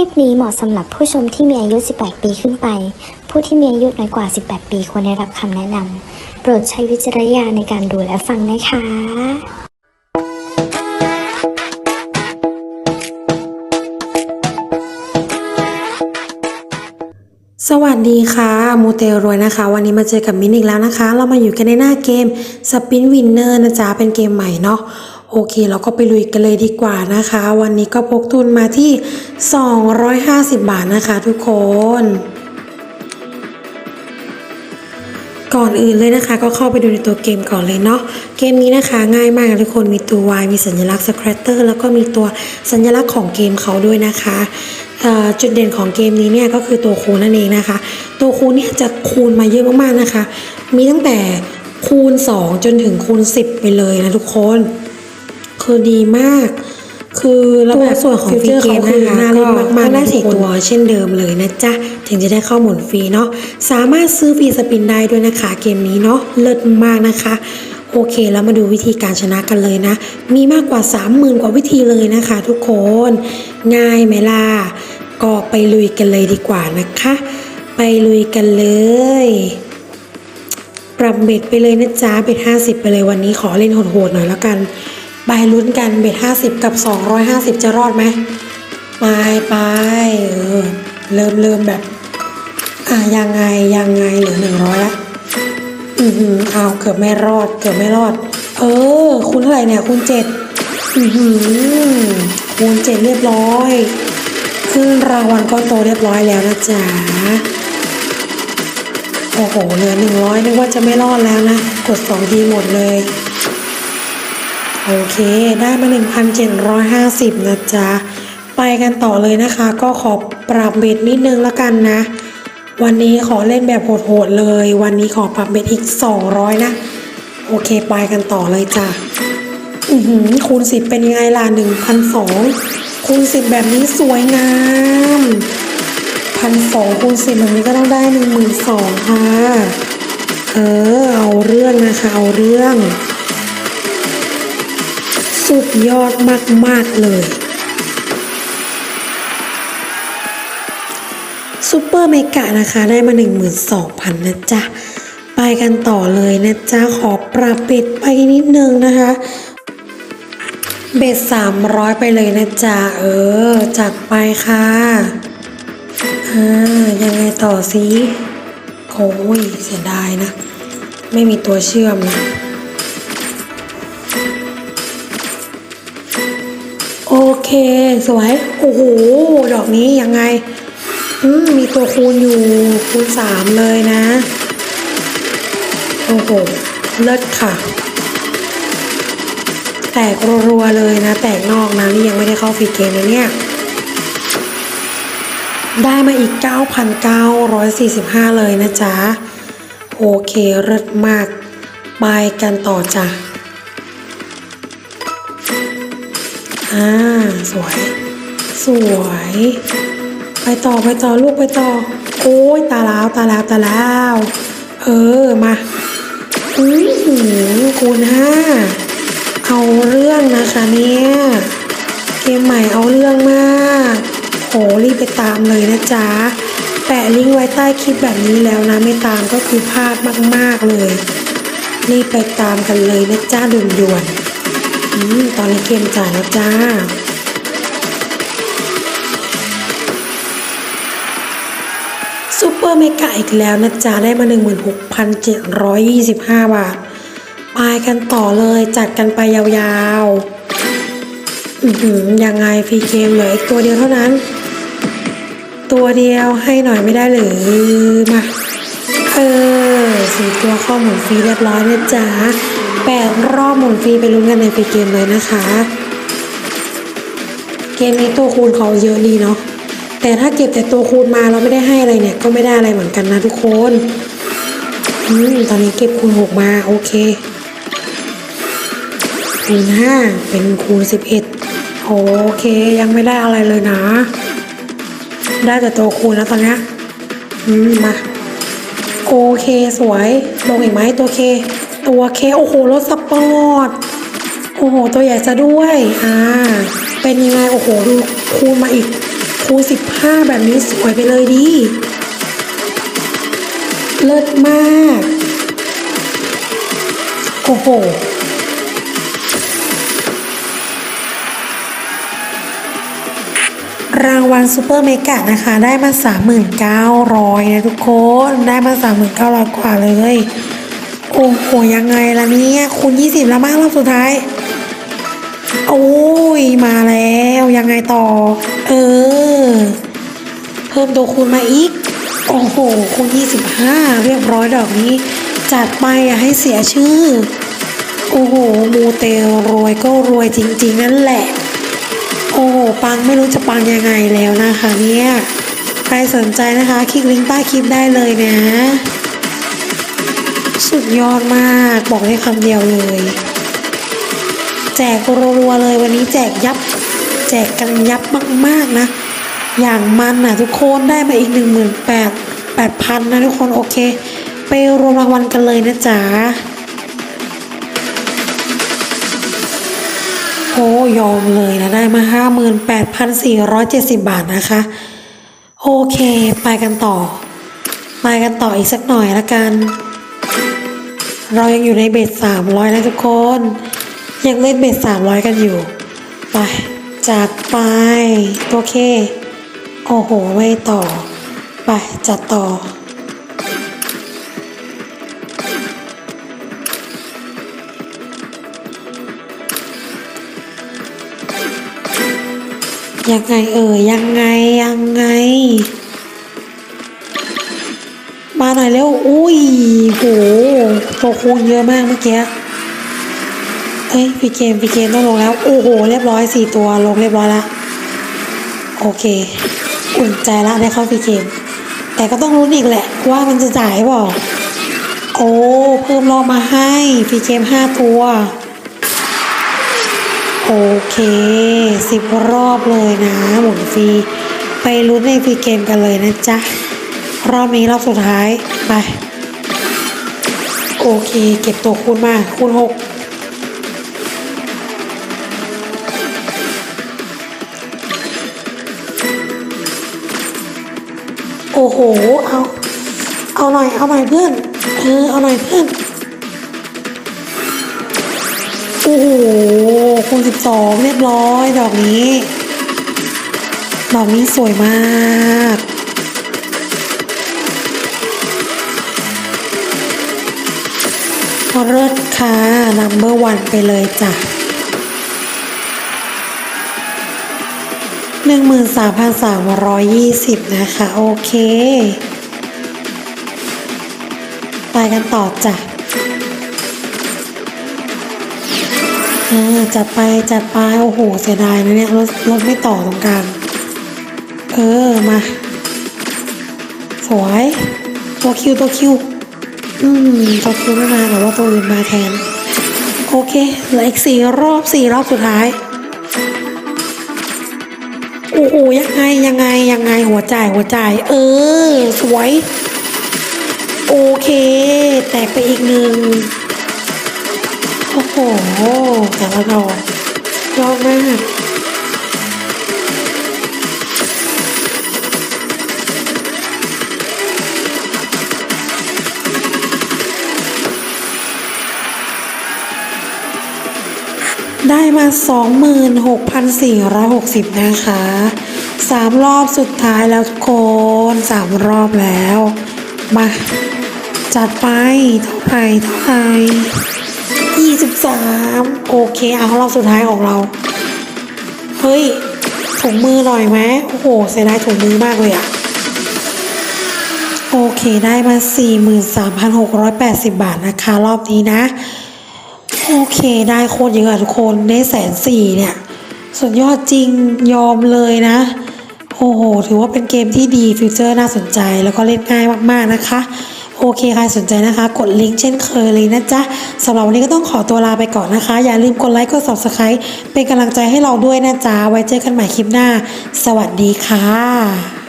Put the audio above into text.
ลิปนี้เหมาะสำหรับผู้ชมที่มีอายุ 18 ปีขึ้นไป ผู้ที่มีอายุน้อยกว่า 18 ปีควรได้รับคำแนะนำ โปรดใช้วิจารณญาณในการดูและฟังนะคะสวัสดีค่ะมูเตรวยนะคะ วันนี้มาเจอกับมินอีกแล้วนะคะ เรามาอยู่กันในหน้าเกมสปินวินเนอร์นะจ๊ะ เป็นเกมใหม่เนาะ โอเค เราก็ไปลุยกันเลยดีกว่านะคะ วันนี้ก็พกทุนมาที่ 250 บาทนะคะทุกคน ก่อนอื่นเลยนะคะ ก็เข้าไปดูในตัวเกมก่อนเลยเนาะเกมนี้นะคะ ง่ายมากทุกคนมีตัว Y มีสัญลักษณ์ Scratter แล้วก็มีตัวสัญลักษณ์ของเกมเขาด้วยนะคะจุดเด่นของเกมนี้เนี่ยก็คือตัวคูณนั่นเองนะคะ ตัวคูณเนี่ยจะคูณมาเยอะมากๆนะคะ มีตั้งแต่คูณ 2 จนถึงคูณ 10 ไปเลยนะทุกคน คือดีมาก คือระบบส่วนของฟีเจอร์เขาคือน่าเล่นมากๆได้สี่ตัวเช่นเดิมเลยนะจ๊ะ ถึงจะได้เข้าหมุนฟรีเนาะสามารถซื้อฟรีสปินได้ด้วยนะคะเกมนี้เนาะเลิศมากนะคะโอเคแล้วมาดูวิธีการชนะกันเลยนะ มีมากกว่า 30,000 กว่าวิธีเลยนะคะ ทุกคน ง่ายไหมล่ะ ก็ไปลุยกันเลยดีกว่านะคะ ไปลุยกันเลย ปรับเบ็ดไปเลยนะจ๊ะเบ็ด50 ไปเลยวันนี้ขอเล่นโหดๆหน่อยแล้วกัน ไปลุ้นกันเบ็ด50 กับ 250 จะรอดไหมไปไปเออเริ่มเริ่มแบบ อะยังไงยังไงเหลือ 100ละอือหือเอาเกือบไม่รอดเกือบไม่รอด เออ คุณเท่าไหร่เนี่ยคุณเจ็ดอือหือคูณเจ็ดเรียบร้อยขึ้นรางวัลก็โตเรียบร้อยแล้วนะจ๊ะโอ้โหเหลือหนึ่งร้อยนึกว่าจะไม่รอดแล้วนะ กดสองทีหมดเลย โอเค ได้มา 1,750 นะจ๊ะ ไปกันต่อเลยนะคะ ก็ขอปรับเบ็ดนิดนึงแล้วกันนะ วันนี้ขอเล่นแบบโหดๆเลย วันนี้ขอปรับเบ็ดอีก 200 นะ โอเค ไปกันต่อเลยจ้ะ อือหือคูณ 10 เป็นยังไงล่ะ 1,200 คูณ 10 แบบนี้สวยงามพันสองคูณสิบแบบนี้ก็ต้องได้หนึ่งหมื่นสองค่ะ เออ เอาเรื่องนะคะ เอาเรื่อง สุดยอดมาก ๆ เลยซูเปอร์เมกะนะคะได้มา 12,000 นะจ๊ะ ไปกันต่อเลยนะจ๊ะ ขอปรับเบ็ดไปนิดนึงนะคะ เบ็ด300 ไปเลยนะจ๊ะ เออ จัดไปค่ะอ่ายังไงต่อสิโอ้ยเสียดายนะ ไม่มีตัวเชื่อมนะ เคสวย โอ้โห ดอกนี้ยังไงอืมมีตัวคูณอยู่คูณสามเลยนะ โอ้โห เลิศค่ะ แตกรัวๆเลยนะ แตกนอกนะ นี่ยังไม่ได้เข้าฟรีเกมเลยเนี่ย ได้มาอีก 9,945 เลยนะจ๊ะ โอเคเลิศมาก ไปกันต่อจ้ะ อ่าสวย สวย ไปต่อไปต่อลูกไปต่อ โอ้ยตาล้วตาล้วตาล้วเออมาอือหือคูณห้าเอาเรื่องนะคะเนี่ยเกมใหม่เอาเรื่องมากโหรีบไปตามเลยนะจ๊ะแปะลิงก์ไว้ใต้คลิปแบบนี้แล้วนะไม่ตามก็คือพลาดมากๆเลย รีบไปตามกันเลยนะจ้าด่วนๆ อืมตอนนี้เกมจ่ายแล้วจ้าซูเปอร์เมกะอีกแล้วนะจ๊ะ ได้มา 16,725 บาท ไปกันต่อเลยจัดกันไปยาวๆ อือหือยังไงฟรีเกมเหลืออีกตัวเดียวเท่านั้น ตัวเดียวให้หน่อยไม่ได้หรือ มา เออสี่ตัวข้าหมุนฟรีเรียบร้อยนะจ๊ะ แปดรอบหมุนฟรีไปลุ้นกันในฟรีเกมเลยนะคะ เกมนี้ตัวคูณเขาเยอะดีเนาะแต่ถ้าเก็บแต่ตัวคูณมาเราไม่ได้ให้อะไรเนี่ย ก็ไม่ได้อะไรเหมือนกันนะทุกคนอืมตอนนี้เก็บคูณหกมาโอเคคูณห้าเป็นคูณสิบเอ็ดโอเคยังไม่ได้อะไรเลยนะ ได้แต่ตัวคูณแล้วตอนนี้อืมมาโอเคสวยลงอีกไหมตัวเค ตัวเคโอ้โหรถสปอร์ตโอ้โห ตัวใหญ่ซะด้วยอ่าเป็นยังไงโอ้โหดูคูณมาอีกคูณ15แบบนี้สวยไปเลยดิเลิศมาก โอ้โหรางวัลซูเปอร์เมกะนะคะ ได้มา 3,900นะทุกคน ได้มา 3,900กว่าเลย โอ้โหยังไงล่ะเนี่ยคูณ20 แล้วมากรอบสุดท้าย โอ้ยมาแล้วยังไงต่อ เออ เพิ่มตัวคูณมาอีก โอ้โหคูณ25 เรียบร้อยดอกนี้ จัดไปอย่าให้เสียชื่อ โอ้โห มูเตลรวยก็รวยจริง ๆ นั่นแหละ โอ้โห ปังไม่รู้จะปังยังไงแล้วนะคะเนี่ย ใครสนใจนะคะ คลิกลิงก์ใต้คลิปได้เลยนะ สุดยอดมากบอกได้คำเดียวเลย แจกรัวๆเลยวันนี้แจกยับ แจกกันยับมากๆนะ อย่างมันนะทุกคนได้มาอีกหนึ่งหมื่นแปดแปดพันนะทุกคนโอเค ไปรวมรางวัลกันเลยนะจ๊ะโอ้ยอมเลยนะ ได้มาห้าหมื่นแปดพันสี่ร้อยเจ็ดสิบบาทนะคะ โอเค ไปกันต่อ ไปกันต่ออีกสักหน่อยละกัน เรายังอยู่ในเบสสามร้อยนะทุกคน ยังเล่นเบสสามร้อยกันอยู่ ไป จัดไปโอเค โอ้โห ไม่ต่อ ไป จัดต่อยังไงเอ่ยยังไง หน่อยเร็ว อุ้ยโหตัวคูณเยอะมากเมื่อกี้เฮ้ยพี่เกมพี่เกมต้องลงแล้ว โอ้โห เรียบร้อยสี่ตัวลงเรียบร้อยละโอเค อุ่นใจละได้เข้าพี่เกม แต่ก็ต้องรุ้นอีกแหละ ว่ามันจะจ่ายเปล่าโอ้ เพิ่มรอบมาให้พี่เกมห้าตัว โอเคสิบรอบเลยนะหมุนฟรีไปลุ้นในฟรีเกมกันเลยนะจ๊ะ รอบนี้รอบสุดท้าย ไป โอเค เก็บตัวคูณมา คูณหกโอ้โห เอา เอาหน่อย เอาหน่อยเพื่อน เออ เอาหน่อยเพื่อน โอ้โหคูณสิบสองเรียบร้อย ดอกนี้ ดอกนี้สวยมาก เลิศค่ะนัมเบอร์วันไปเลยจ้ะหนึ่งหมื่นสามพันสามร้อยยี่สิบนะคะ โอเค ไปกันต่อจ้ะอ่าจัดไปจัดไป โอ้โห เสียดายนะเนี่ย รถรถไม่ต่อตรงกลางเออ มา สวย ตัวคิวตัวคิว อืมตัวคิวไม่มาแต่ว่าตัวอื่นมาแทน โอเคเหลืออีกสี่รอบสี่รอบสุดท้ายโอ้โหยังไงยังไงยังไงหัวใจหัวใจ เออ สวย โอเค แตกไปอีกหนึ่งโอ้โหแต่ละดอกยอดมาก ได้มา 26,460 นะคะสามรอบสุดท้ายแล้วทุกคนสามรอบแล้ว มา จัดไป เท่าไหร่เท่าไหร่23 โอเค เอารอบสุดท้ายของเรา เฮ้ย ถุงมือหน่อยไหมโอ้โห เสียดายถุงมือมากเลยอะโอเค ได้มา 43,680 บาทนะคะ รอบนี้นะ โอเคได้โคตรเยอะทุกคนได้แสนสี่เนี่ยสุดยอดจริงยอมเลยนะ โอ้โห ถือว่าเป็นเกมที่ดีฟิวเจอร์น่าสนใจแล้วก็เล่นง่ายมากๆนะคะ โอเคใครสนใจนะคะ กดลิงก์เช่นเคยเลยนะจ๊ะสำหรับวันนี้ก็ต้องขอตัวลาไปก่อนนะคะ อย่าลืมกดไลค์กด subscribe เป็นกำลังใจให้เราด้วยนะจ๊ะ ไว้เจอกันใหม่คลิปหน้า สวัสดีค่ะ